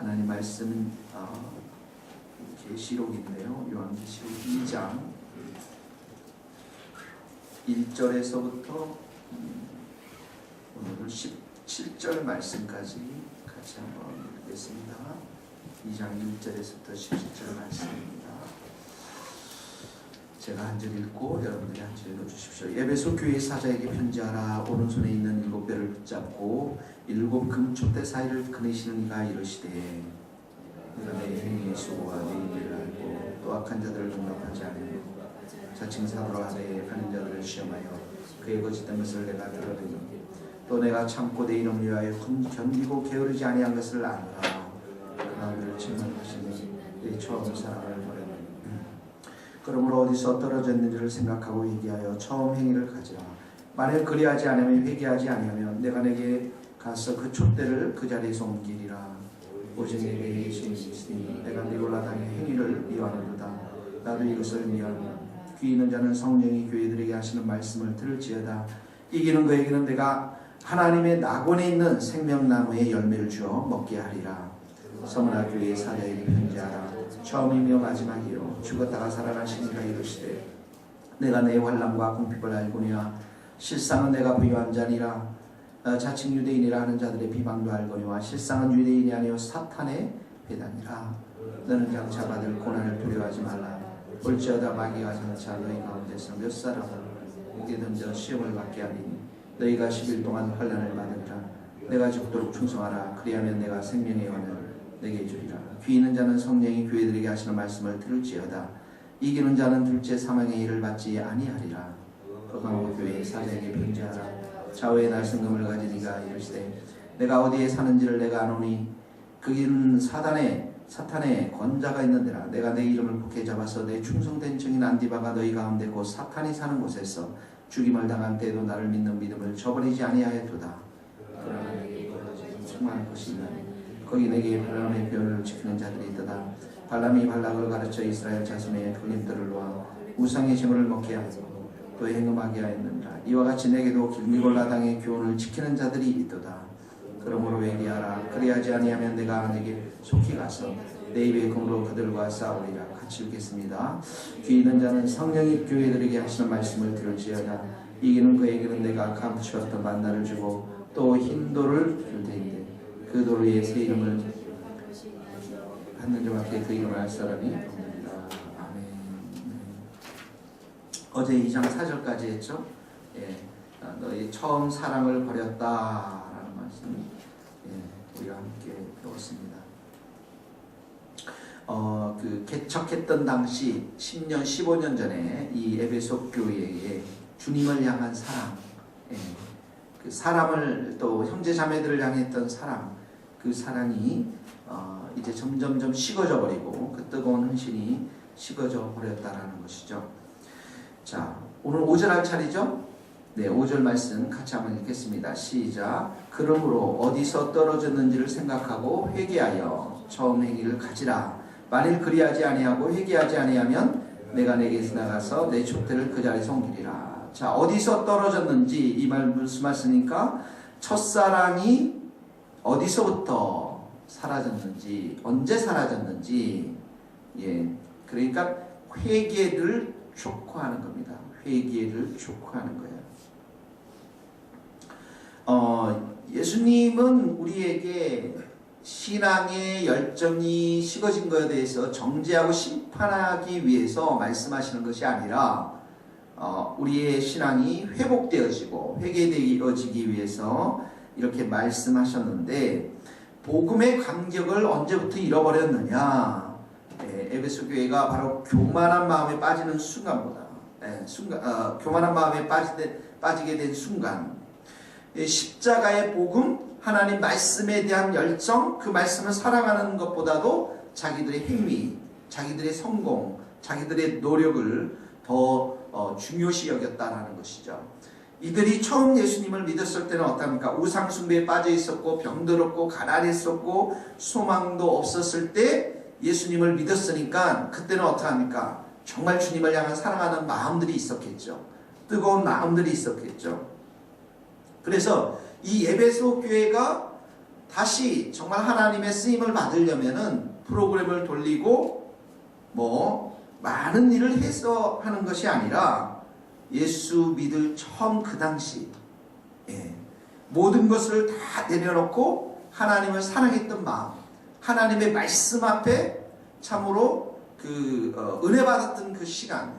하나님 말씀은 어, 계시록인데요. 요한계시록 2장 1절에서부터 음, 오늘 17절 말씀까지 같이 한번 읽겠습니다. 2장 1절에서부터 17절 말씀입니다. 제가 한절 읽고 여러분들이 한절 읽어주십시오. 에베소 교회 사자에게 편지하라. 오른손에 있는 일곱 배를 붙잡고 일곱 금촛대 사이를 그네시는 이가 내가 내 행위의 수고와 내 일을 알고 또 악한 자들을 용납하지 않으며 자칭 사도라 하되 하는 자들을 시험하여 그의 거짓된 것을 내가 들어보니 또 내가 참고 내 이름을 위하여 건- 견디고 게으르지 아니한 것을 아노라 그러나 그를 책망하시니 내 처음 사랑을 버렸느니 그러므로 어디서 떨어졌는지를 생각하고 회개하여 처음 행위를 가지라. 만일 그리하지 않으면 회개하지 아니하면 내가 내게 가서 그 촛대를 그 자리에서 옮기리라. 오직 내게 있으니 내가 니골라 당의 행위를 미워하는도다. 나도 이것을 미워하노라 귀 있는 자는 성령이 교회들에게 하시는 말씀을 들을지어다. 이기는 그에게는 내가 하나님의 낙원에 있는 생명나무의 열매를 주어 먹게 하리라. 서문화 교회의 사자에게 편지하라 처음이며 마지막이요. 죽었다가 살아나시니가 이르시되 내가 내 환란과 공핍을 알고니와 실상은 내가 부유한 자니라. 어, 자칭 유대인이라 하는 자들의 비방도 알거니와 실상은 유대인이 아니요 사탄의 배단이라. 너는 장차 받을 고난을 두려워하지 말라. 볼지어다 마귀가 장차 너희 가운데서 몇 사람을 목에 던져 시험을 받게 하리니 너희가 10일 동안 환란을 받으리라. 내가 죽도록 충성하라. 그리하면 내가 생명의 원을 내게 주리라. 귀 있는 자는 성령이 교회들에게 하시는 말씀을 들을지어다. 이기는 자는 둘째 사망의 일을 받지 아니하리라. 거강호 교회의 사자에게 편지하라. 좌우의 날성금을 가진 이가 이르시되 내가 어디에 사는지를 내가 아노니? 그긴 사단의 사탄의 권자가 있는데라. 내가 내 이름을 북해 잡아서 내 충성된 증인 안디바가 너희 가운데 곧 사탄이 사는 곳에서 죽임을 당한 때에도 나를 믿는 믿음을 저버리지 아니하였도다. 그러나 내게 벌어지는 충만한 것이 있나니 거기 내게 발람의 표현을 지키는 자들이 있도다. 발람이 발락을 가르쳐 이스라엘 자손의 풀림들을 놓아 우상의 제물을 먹게 하고 또 행음하게 하였느니라. 이와 같이 내게도 길미골라 당의 교훈을 지키는 자들이 있도다. 그러므로 회개하라. 그리하지 아니하면 내가 내게 속히 가서 내 입의 공으로 그들과 싸우리라. 같이 읽겠습니다. 귀 있는 자는 성령이 교회들에게 하시는 말씀을 들을지어다. 이기는 그에게는 내가 감추었던 만나를 주고 또 흰돌을 줄 테인 데그돌 위에 새 이름을 받는 자밖에 그 이름을 알 사람이 없느니라 아멘 네. 어제 2장 4절까지 했죠 예, 아, 너희 처음 사랑을 버렸다라는 말씀 예, 우리가 함께 배웠습니다. 어, 그 개척했던 당시 10년, 15년 전에 이 에베소 교회에 주님을 향한 사랑, 예, 그 사람을 또 형제 자매들을 향했던 사랑, 그 사랑이 어, 이제 점점점 식어져 버리고 그 뜨거운 헌신이 식어져 버렸다라는 것이죠. 자, 오늘 5절 할 차례죠? 네, 5절 말씀 같이 한번 읽겠습니다. 시작. 그러므로 어디서 떨어졌는지를 생각하고 회개하여 처음 행위를 가지라. 만일 그리하지 아니하고 회개하지 아니하면 내가 내게서 나가서 내 촛대를 그 자리에 옮기리라. 자, 어디서 떨어졌는지 이 말 무슨 말씀입니까? 첫사랑이 어디서부터 사라졌는지, 언제 사라졌는지, 예. 그러니까 회개를 촉구하는 겁니다. 회개를 촉구하는 거예요. 어, 예수님은 우리에게 신앙의 열정이 식어진 것에 대해서 정죄하고 심판하기 위해서 말씀하시는 것이 아니라 어, 우리의 신앙이 회복되어지고 회개되어지기 위해서 이렇게 말씀하셨는데 복음의 간격을 언제부터 잃어버렸느냐? 예, 에베소 교회가 바로 교만한 마음에 빠지는 순간보다 예, 순간 어, 교만한 마음에 빠지게, 빠지게 된 순간 예, 십자가의 복음 하나님 말씀에 대한 열정 그 말씀을 사랑하는 것보다도 자기들의 행위 자기들의 성공 자기들의 노력을 더 어, 중요시 여겼다라는 것이죠. 이들이 처음 예수님을 믿었을 때는 어떻습니까? 우상숭배에 빠져 있었고 병들었고 가난했었고 소망도 없었을 때 예수님을 믿었으니까 그때는 어떡합니까? 정말 주님을 향한 사랑하는 마음들이 있었겠죠. 뜨거운 마음들이 있었겠죠. 그래서 이 에베소 교회가 다시 정말 하나님의 쓰임을 받으려면은 프로그램을 돌리고 뭐 많은 일을 해서 하는 것이 아니라 예수 믿을 처음 그 당시 예, 모든 것을 다 내려놓고 하나님을 사랑했던 마음, 하나님의 말씀 앞에 참으로 그 어, 은혜 받았던 그 시간.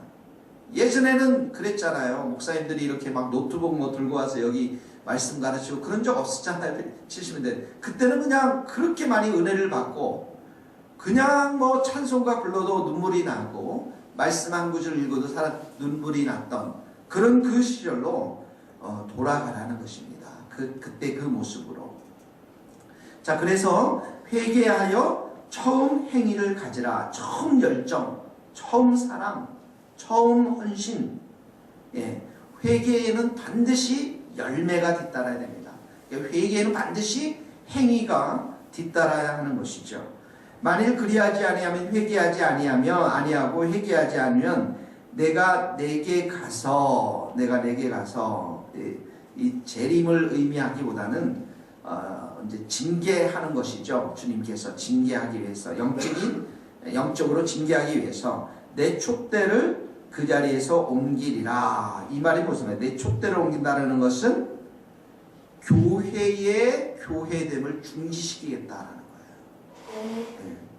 예전에는 그랬잖아요. 목사님들이 이렇게 막 노트북 뭐 들고 와서 여기 말씀 가르치고 그런 적 없었잖아요. 70년대. 그때는 그냥 그렇게 많이 은혜를 받고 그냥 뭐 찬송가 불러도 눈물이 나고 말씀 한 구절 읽어도 사람 눈물이 났던 그런 그 시절로 어, 돌아가라는 것입니다. 그 그때 그 모습으로. 자 그래서 회개하여 처음 행위를 가지라. 처음 열정, 처음 사랑, 처음 헌신. 예, 회개에는 반드시 열매가 뒤따라야 됩니다. 그러니까 회개에는 반드시 행위가 뒤따라야 하는 것이죠. 만일 그리하지 아니하면 회개하지 아니하며 아니하고 회개하지 않으면 내가 내게 가서 내가 내게 가서 이, 이 재림을 의미하기보다는 어, 이제 징계하는 것이죠. 주님께서 징계하기 위해서 영적인 영적으로 징계하기 위해서 내 촛대를 그 자리에서 옮기리라. 이 말이 무슨 말이에요? 내 촛대를 옮긴다는 것은 교회의 교회됨을 중지시키겠다라는 거예요. 네.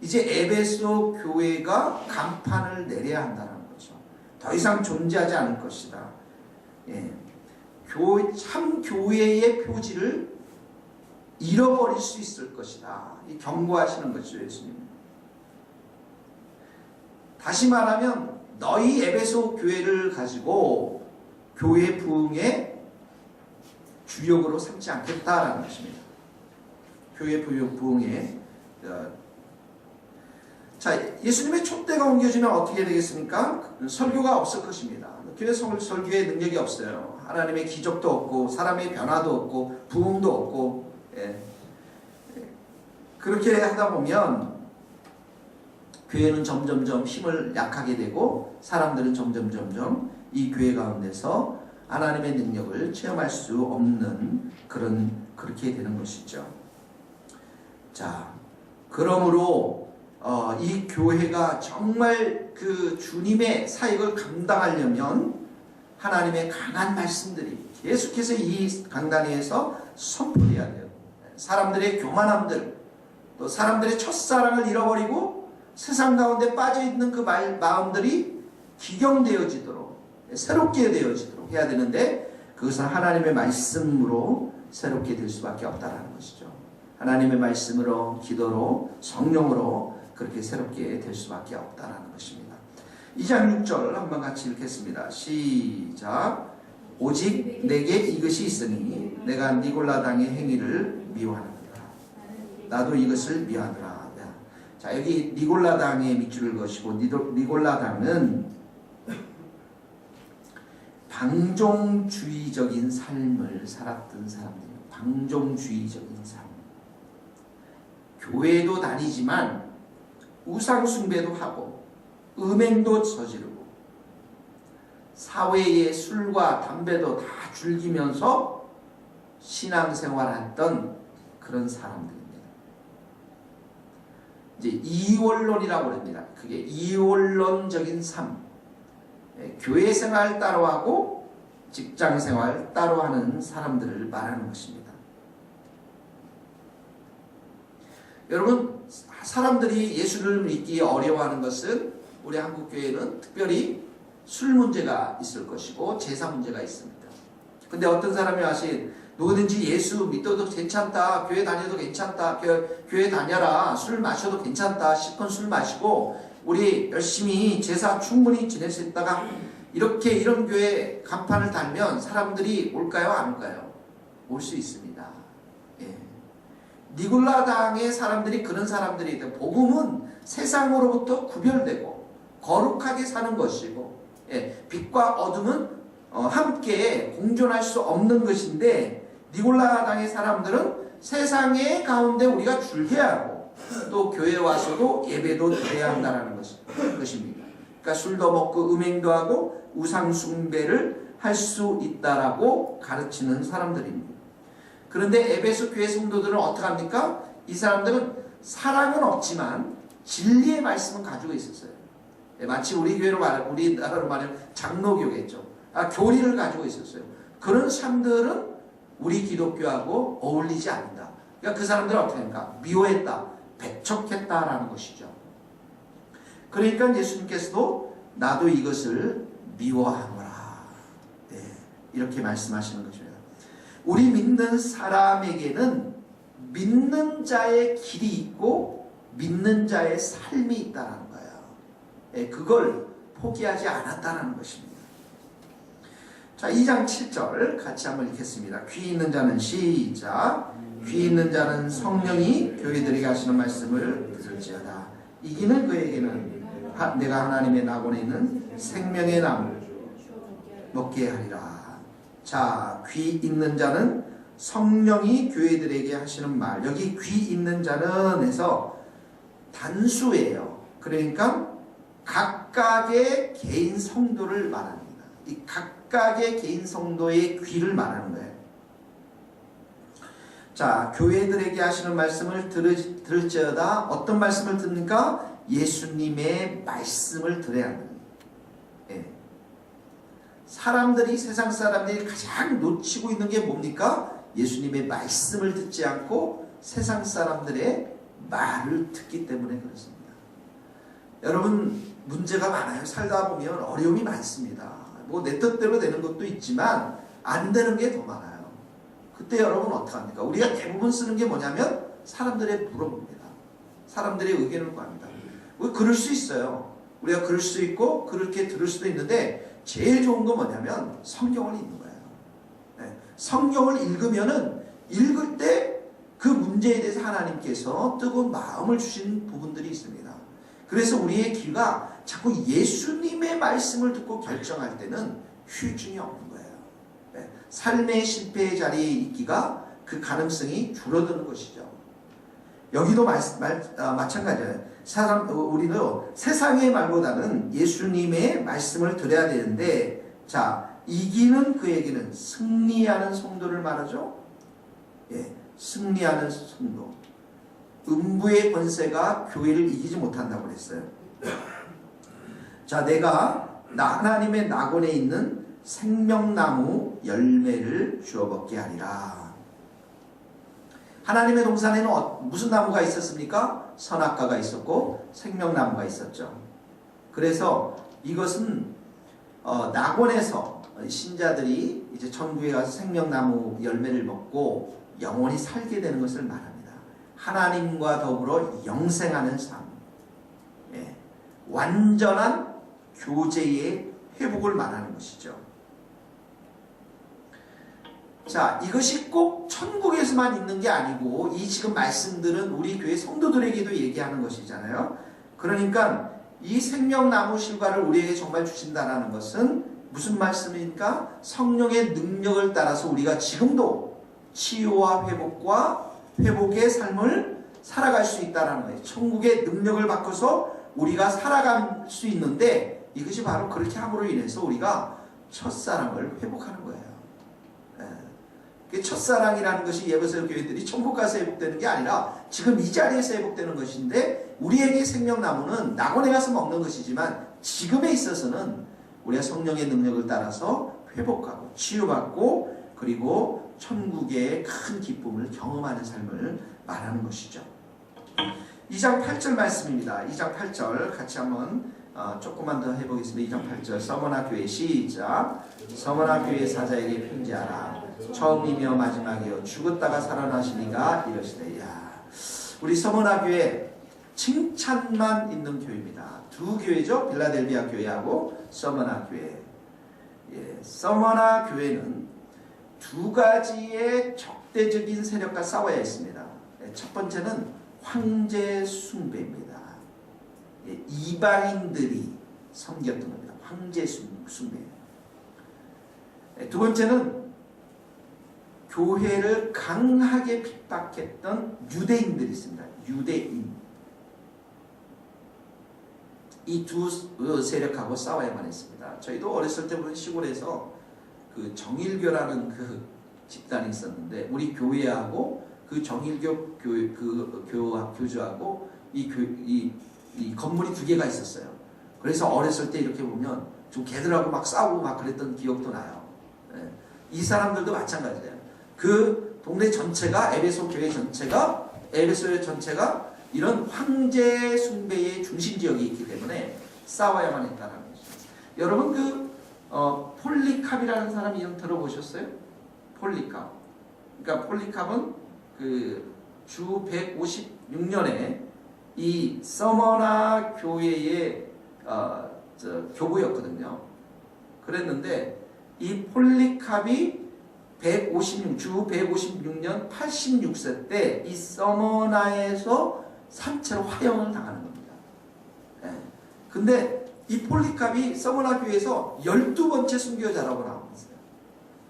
이제 에베소 교회가 간판을 내려야 한다는 거죠. 더 이상 존재하지 않을 것이다. 예. 교, 참 교회의 표지를 잃어버릴 수 있을 것이다. 이 경고하시는 거죠, 예수님. 다시 말하면 너희 에베소 교회를 가지고 교회 부흥의 주역으로 삼지 않겠다라는 것입니다. 교회 부흥, 부흥의 어, 자 예수님의 촛대가 옮겨지면 어떻게 되겠습니까? 설교가 없을 것입니다. 교회 설, 설교에 능력이 없어요. 하나님의 기적도 없고 사람의 변화도 없고 부흥도 없고 예. 그렇게 하다 보면 교회는 점점점 힘을 약하게 되고 사람들은 점점 점점 이 교회 가운데서 하나님의 능력을 체험할 수 없는 그런 그렇게 되는 것이죠. 자, 그러므로 어, 이 교회가 정말 그 주님의 사역을 감당하려면 하나님의 강한 말씀들이 계속해서 이 강단위에서 선포해야 돼요. 사람들의 교만함들, 또 사람들의 첫사랑을 잃어버리고 세상 가운데 빠져 있는 그 말, 마음들이 기경되어지도록 새롭게 되어지도록 해야 되는데 그것은 하나님의 말씀으로 새롭게 될 수밖에 없다라는 것이죠. 하나님의 말씀으로 기도로 성령으로 그렇게 새롭게 될 수밖에 없다라는 것입니다. 2장 6절 한번 같이 읽겠습니다. 시작. 오직 내게 이것이 있으니 내가 니골라 당의 행위를 미워하느니라. 나도 이것을 미워하노라. 자 여기 니골라 당의 밑줄을 것이고 니골라 당은 방종주의적인 삶을 살았던 사람들이에요. 방종주의적인 삶. 교회도 다니지만 우상숭배도 하고 음행도 저지르고 사회의 술과 담배도 다 즐기면서 신앙생활했던 그런 사람들입니다. 이제 이원론이라고 합니다. 그게 이원론적인 삶. 예, 교회 생활 따로 하고 직장 생활 따로 하는 사람들을 말하는 것입니다. 여러분 사람들이 예수를 믿기 어려워하는 것은 우리 한국 교회는 특별히 술 문제가 있을 것이고 제사 문제가 있습니다. 근데 어떤 사람이 하신 누구든지 예수 믿어도 괜찮다. 교회 다녀도 괜찮다. 교회, 교회 다녀라. 술 마셔도 괜찮다. 실컷 술 마시고 우리 열심히 제사 충분히 지낼 수 있다가 이렇게 이런 교회 간판을 달면 사람들이 올까요? 안 올까요? 올 수 있습니다. 예. 니굴라당의 사람들이 그런 사람들이 있다. 복음은 세상으로부터 구별되고 거룩하게 사는 것이고 예. 빛과 어둠은 어, 함께 공존할 수 없는 것인데 니골라당의 사람들은 세상의 가운데 우리가 줄게하고 또 교회 와서도 예배도 드려야 한다는 것입니다. 그러니까 술도 먹고 음행도 하고 우상 숭배를 할 수 있다라고 가르치는 사람들입니다. 그런데 에베소 교회 성도들은 어떻게 합니까? 이 사람들은 사랑은 없지만 진리의 말씀은 가지고 있었어요. 예, 마치 우리 교회로 말, 우리나라로 말하면 장로교겠죠. 아, 교리를 가지고 있었어요. 그런 사람들은 우리 기독교하고 어울리지 않는다. 그러니까 그 사람들은 어떻게 합니까? 미워했다, 배척했다라는 것이죠. 그러니까 예수님께서도 나도 이것을 미워하노라. 네, 이렇게 말씀하시는 것입니다. 우리 믿는 사람에게는 믿는 자의 길이 있고 믿는 자의 삶이 있다는 거예요. 예, 그걸 포기하지 않았다는 것입니다. 자, 2장 7절 같이 한번 읽겠습니다. 귀 있는 자는 시작. 귀 있는 자는 성령이 교회들에게 하시는 말씀을 들을지어다. 이기는 그에게는 하- 내가 하나님의 낙원에 있는 생명의 나무 먹게 하리라. 자, 귀 있는 자는 성령이 교회들에게 하시는 말. 여기 귀 있는 자는 해서 단수예요. 그러니까 각각의 개인 성도를 말합니다. 이 각각의 개인 성도의 귀를 말하는 거예요. 자, 교회들에게 하시는 말씀을 들을, 들을지어다 어떤 말씀을 듣는가? 예수님의 말씀을 들어야 합니다. 예. 사람들이 세상 사람들이 가장 놓치고 있는 게 뭡니까? 예수님의 말씀을 듣지 않고 세상 사람들의 말을 듣기 때문에 그렇습니다. 여러분 문제가 많아요. 살다 보면 어려움이 많습니다. 뭐 내 뜻대로 되는 것도 있지만 안 되는 게 더 많아요. 그때 여러분 어떡합니까? 우리가 대부분 쓰는 게 뭐냐면 사람들의 물어봅니다. 사람들의 의견을 구합니다. 왜 그럴 수 있어요. 우리가 그럴 수 있고 그렇게 들을 수도 있는데 제일 좋은 건 뭐냐면 성경을 읽는 거예요. 네. 성경을 읽으면은 읽을 때 그 문제에 대해서 하나님께서 뜨거운 마음을 주신 부분들이 있습니다. 그래서 우리의 귀가 자꾸 예수님의 말씀을 듣고 결정할 때는 휴증이 없는 거예요. 네. 삶의 실패의 자리에 있기가 그 가능성이 줄어드는 것이죠. 여기도 말, 말, 아, 마찬가지예요. 사람, 어, 우리는 세상의 말보다는 예수님의 말씀을 들어야 되는데, 자, 이기는 그에게는 승리하는 성도를 말하죠? 예, 승리하는 성도. 음부의 권세가 교회를 이기지 못한다고 그랬어요. 자, 내가 나 하나님의 낙원에 있는 생명나무 열매를 주어 먹게 하리라. 하나님의 동산에는 어- 무슨 나무가 있었습니까? 선악과가 있었고 생명나무가 있었죠. 그래서 이것은 어, 낙원에서 신자들이 이제 천국에 가서 생명나무 열매를 먹고 영원히 살게 되는 것을 말합니다. 하나님과 더불어 영생하는 삶, 예, 완전한 교제의 회복을 말하는 것이죠. 자, 이것이 꼭 천국에서만 있는 게 아니고 이 지금 말씀들은 우리 교회 성도들에게도 얘기하는 것이잖아요. 그러니까 이 생명나무 실과를 우리에게 정말 주신다라는 것은 무슨 말씀입니까? 성령의 능력을 따라서 우리가 지금도 치유와 회복과 회복의 삶을 살아갈 수 있다라는 거예요. 천국의 능력을 바꿔서 우리가 살아갈 수 있는데 이것이 바로 그렇게 함으로 인해서 우리가 첫사랑을 회복하는 거예요. 예. 그 첫사랑이라는 것이 예배서 교회들이 천국 가서 회복되는 게 아니라 지금 이 자리에서 회복되는 것인데 우리에게 생명나무는 낙원에 가서 먹는 것이지만 지금에 있어서는 우리가 성령의 능력을 따라서 회복하고 치유받고 그리고 천국의 큰 기쁨을 경험하는 삶을 말하는 것이죠. 2장 8절 말씀입니다. 2장 8절 같이 한번 어, 조금만 더 해보겠습니다. 2장 8절 서머나 교회 시작 서머나 교회 사자에게 편지하라 처음이며 마지막이요 죽었다가 살아나시니가 이러시되 야 우리 서머나 교회 칭찬만 있는 교회입니다. 두 교회죠. 빌라델비아 교회하고 서머나 교회. 예, 서머나 교회는 두 가지의 적대적인 세력과 싸워야 했습니다. 예, 첫 번째는 황제 숭배입니다. 예, 이방인들이 섬겼던 겁니다. 황제 숭- 숭배. 예, 두 번째는 교회를 강하게 핍박했던 유대인들이 있습니다. 유대인. 이 두 세력하고 싸워야만 했습니다. 저희도 어렸을 때부터 시골에서 그 정일교라는 그 집단이 있었는데 우리 교회하고 그 정일교 그 교, 교주하고 이, 교, 이, 이 건물이 두 개가 있었어요. 그래서 어렸을 때 이렇게 보면 좀 걔들하고 막 싸우고 막 그랬던 기억도 나요. 예. 이 사람들도 마찬가지예요. 그 동네 전체가 에베소 교회 전체가 에베소 전체가 이런 황제 숭배의 중심 지역이 있기 때문에 싸워야만 했다는 거죠. 여러분 그 어, 폴리캅이라는 사람 이름 들어보셨어요? 폴리캅. 그러니까 폴리캅은 그 주 156년에 이 서머나 교회의 어, 저, 교부였거든요. 그랬는데 이 폴리캅이 156, 주 156년 86세 때 이 서머나에서 삼체로 화형을 당하는 겁니다. 예. 근데 이 폴리캅이 서머나 교회에서 12번째 순교자라고 나오고 있어요.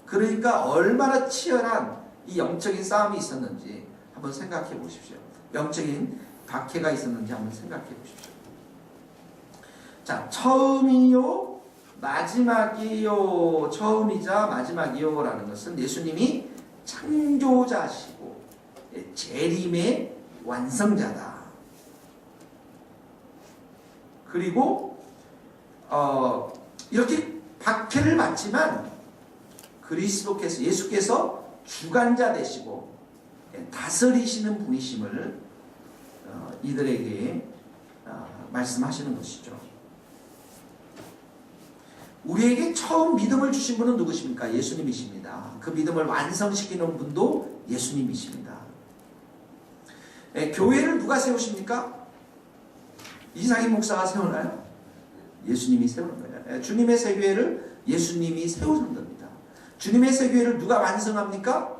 그러니까 얼마나 치열한 이 영적인 싸움이 있었는지 한번 생각해 보십시오. 영적인 박해가 있었는지 한번 생각해 보십시오. 자, 처음이요, 마지막이요, 처음이자 마지막이요라는 것은 예수님이 창조자시고 예, 재림의 완성자다. 그리고 어, 이렇게 박해를 받지만 그리스도께서 예수께서 주관자 되시고 예, 다스리시는 분이심을 어, 이들에게 어, 말씀하시는 것이죠. 우리에게 처음 믿음을 주신 분은 누구십니까? 예수님이십니다. 그 믿음을 완성시키는 분도 예수님이십니다. 예, 교회를 누가 세우십니까? 이상희 목사가 세우나요? 예수님이 세우는 거예요. 예, 주님의 세교회를 예수님이 세우는 겁니다. 주님의 세교회를 누가 완성합니까?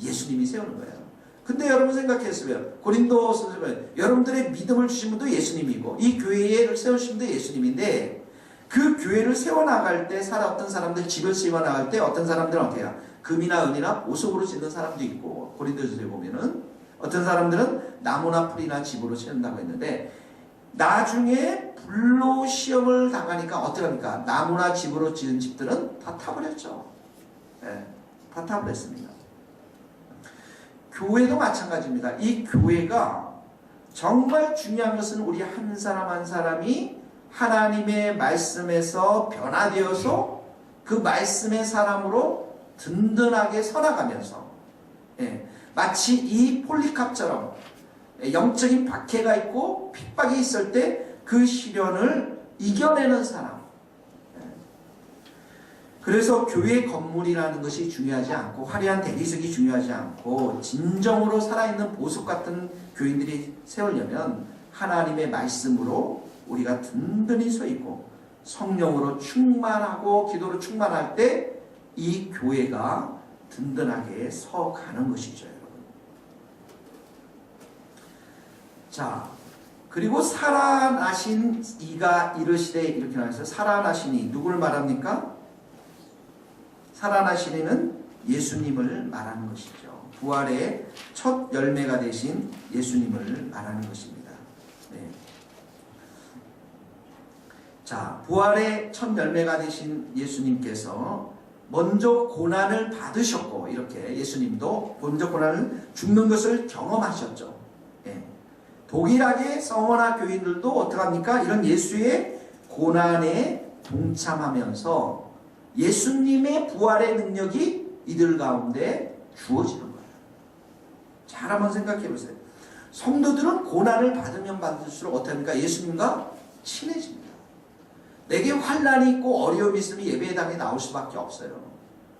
예수님이 세우는 거예요. 근데 여러분 생각했으면 고린도서 여러분들의 믿음을 주신 분도 예수님이고 이 교회를 세우신 분도 예수님인데 그 교회를 세워나갈 때 살아 어떤 사람들 집을 세워나갈 때 어떤 사람들은 어떻게 해요? 금이나 은이나 보석으로 짓는 사람도 있고 고린도서에 보면은 어떤 사람들은 나무나 풀이나 집으로 채운다고 했는데 나중에 불로 시험을 당하니까 어떡합니까? 나무나 집으로 지은 집들은 다 타버렸죠. 예, 다 타버렸습니다. 교회도 마찬가지입니다. 이 교회가 정말 중요한 것은 우리 한 사람 한 사람이 하나님의 말씀에서 변화되어서 그 말씀의 사람으로 든든하게 서나가면서 예, 마치 이 폴리캅처럼 영적인 박해가 있고 핍박이 있을 때 그 시련을 이겨내는 사람. 예. 그래서 교회 건물이라는 것이 중요하지 않고 화려한 대리석이 중요하지 않고 진정으로 살아있는 보석 같은 교인들이 세우려면 하나님의 말씀으로 우리가 든든히 서 있고 성령으로 충만하고 기도로 충만할 때 이 교회가 든든하게 서 가는 것이죠, 여러분. 자, 그리고 살아나신 이가 이르시되 이렇게 나와서 살아나시니 누구를 말합니까? 살아나신 이는 예수님을 말하는 것이죠. 부활의 첫 열매가 되신 예수님을 말하는 것입니다. 네. 자, 부활의 첫 열매가 되신 예수님께서 먼저 고난을 받으셨고 이렇게 예수님도 먼저 고난을 죽는 것을 경험하셨죠. 예. 동일하게 성원화 교인들도 어떡합니까? 이런 예수의 고난에 동참하면서 예수님의 부활의 능력이 이들 가운데 주어지는 거예요. 잘 한번 생각해 보세요. 성도들은 고난을 받으면 받을수록 어떻습니까? 예수님과 친해집니다. 내게 환란이 있고 어려움이 있으면 예배당에 나올 수밖에 없어요.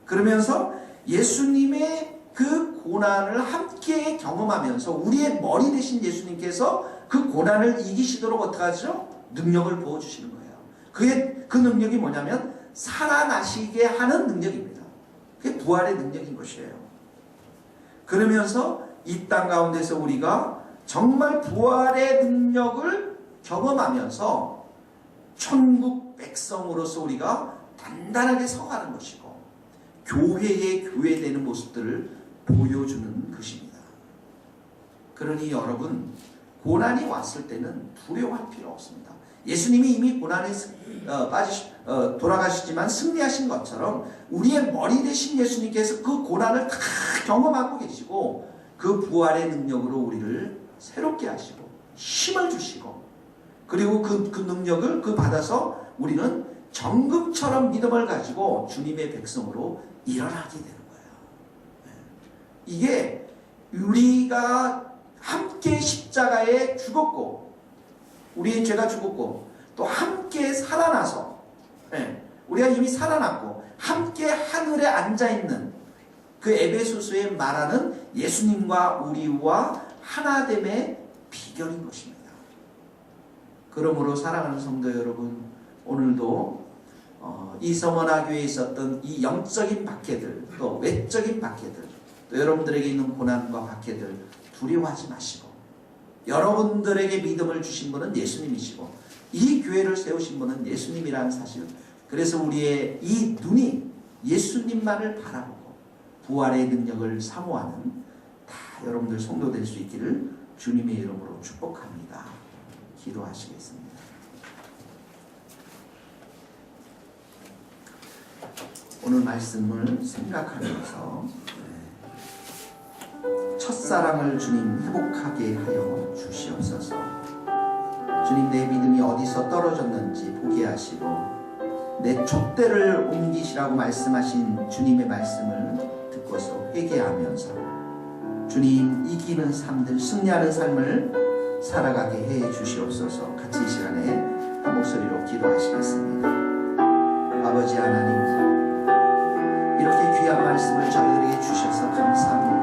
그러면서 예수님의 그 고난을 함께 경험하면서 우리의 머리 되신 예수님께서 그 고난을 이기시도록 어떡하죠? 능력을 부어주시는 거예요. 그의 그 능력이 뭐냐면 살아나시게 하는 능력입니다. 그게 부활의 능력인 것이에요. 그러면서 이 땅 가운데서 우리가 정말 부활의 능력을 경험하면서 천국 백성으로서 우리가 단단하게 서가는 것이고 교회의 교회되는 모습들을 보여주는 것입니다. 그러니 여러분 고난이 왔을 때는 두려워할 필요 없습니다. 예수님이 이미 고난에 스- 어, 빠지 어, 돌아가시지만 승리하신 것처럼 우리의 머리 대신 예수님께서 그 고난을 다 경험하고 계시고 그 부활의 능력으로 우리를 새롭게 하시고 힘을 주시고 그리고 그, 그 능력을 그 받아서 우리는 정금처럼 믿음을 가지고 주님의 백성으로 일어나게 되는 거예요. 네. 이게 우리가 함께 십자가에 죽었고 우리의 죄가 죽었고 또 함께 살아나서 예, 우리가 이미 살아났고 함께 하늘에 앉아 있는 그 에베소서에 말하는 예수님과 우리와 하나됨의 비결인 것입니다. 그러므로 사랑하는 성도 여러분, 오늘도 어, 이 성원학교에 있었던 이 영적인 박해들, 또 외적인 박해들, 또 여러분들에게 있는 고난과 박해들 두려워하지 마시고 여러분들에게 믿음을 주신 분은 예수님이시고 이 교회를 세우신 분은 예수님이라는 사실. 그래서 우리의 이 눈이 예수님만을 바라보고 부활의 능력을 사모하는 다 여러분들 성도 될 수 있기를 주님의 이름으로 축복합니다. 기도하시겠습니다. 오늘 말씀을 생각하면서 네, 첫사랑을 주님 회복하게 하여 주시옵소서. 주님 내 믿음이 어디서 떨어졌는지 보게 하시고 내 촛대를 옮기시라고 말씀하신 주님의 말씀을 듣고서 회개하면서 주님 이기는 삶들 승리하는 삶을 살아가게 해 주시옵소서 같이 이 시간에 한 목소리로 기도하시겠습니다. 아버지 하나님 이렇게 귀한 말씀을 저희들에게 주셔서 감사합니다.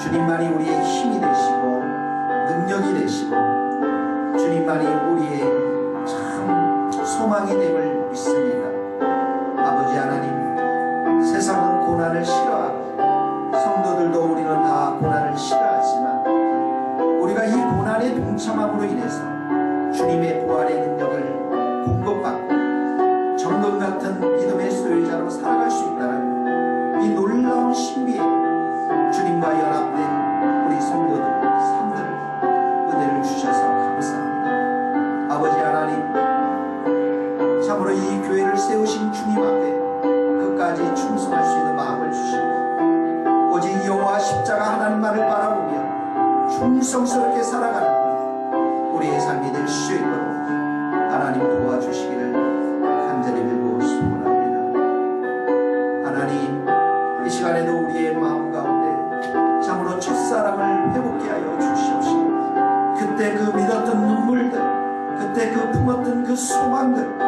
주님만이 우리의 힘이 되시고 능력이 되시고 주님만이 우리의 참 소망이 됨을 믿습니다. 아버지 하나님 세상은 고난을 싫어하고 성도들도 우리는 다 고난을 싫어하지만 우리가 이 고난에 동참함으로 인해서 그때 그 믿었던 눈물들 그때 그 품었던 그 소망들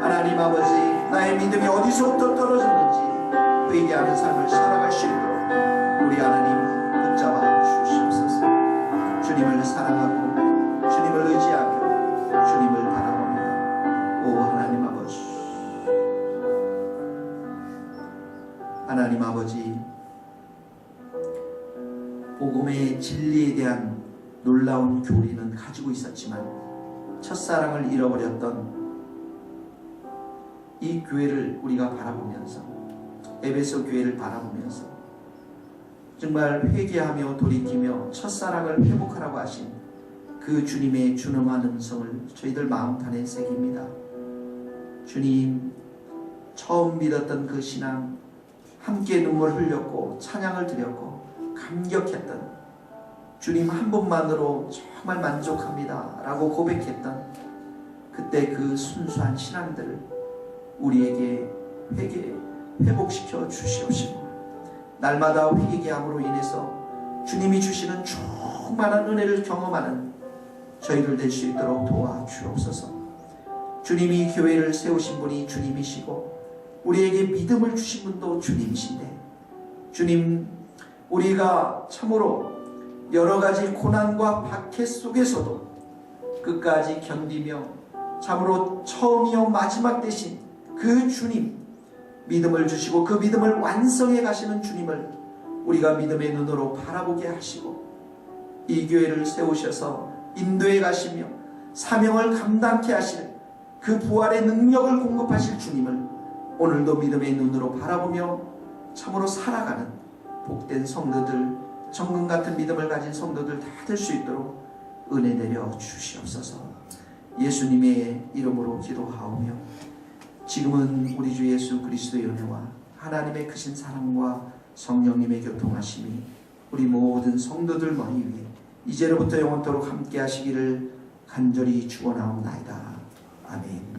하나님 아버지 나의 믿음이 어디서부터 떨어졌는지 회개하는 삶을 살아갈 수 있도록 우리 하나님 붙잡아 주시옵소서. 주님을 사랑하고 주님을 의지하며 주님을 바라봅니다. 오 하나님 아버지. 하나님 아버지 복음의 진리에 대한 놀라운 교리는 가지고 있었지만 첫사랑을 잃어버렸던 이 교회를 우리가 바라보면서 에베소 교회를 바라보면서 정말 회개하며 돌이키며 첫사랑을 회복하라고 하신 그 주님의 준엄한 음성을 저희들 마음판에 새깁니다. 주님 처음 믿었던 그 신앙 함께 눈물 흘렸고 찬양을 드렸고 감격했던 주님 한 분만으로 정말 만족합니다 라고 고백했던 그때 그 순수한 신앙들을 우리에게 회개 회복시켜 주시옵시고 날마다 회개함으로 인해서 주님이 주시는 충만한 은혜를 경험하는 저희들 될수 있도록 도와주옵소서. 주님이 교회를 세우신 분이 주님이시고 우리에게 믿음을 주신 분도 주님이신데 주님 우리가 참으로 여러 가지 고난과 박해 속에서도 끝까지 견디며 참으로 처음이요 마지막 되신 그 주님 믿음을 주시고 그 믿음을 완성해 가시는 주님을 우리가 믿음의 눈으로 바라보게 하시고 이 교회를 세우셔서 인도해 가시며 사명을 감당케 하시는 그 부활의 능력을 공급하실 주님을 오늘도 믿음의 눈으로 바라보며 참으로 살아가는 복된 성도들 정금 같은 믿음을 가진 성도들 다 될 수 있도록 은혜 내려 주시옵소서. 예수님의 이름으로 기도하오며 지금은 우리 주 예수 그리스도의 은혜와 하나님의 크신 사랑과 성령님의 교통하심이 우리 모든 성도들 머리 위에 이제로부터 영원토록 함께 하시기를 간절히 축원하옵나이다. 아멘.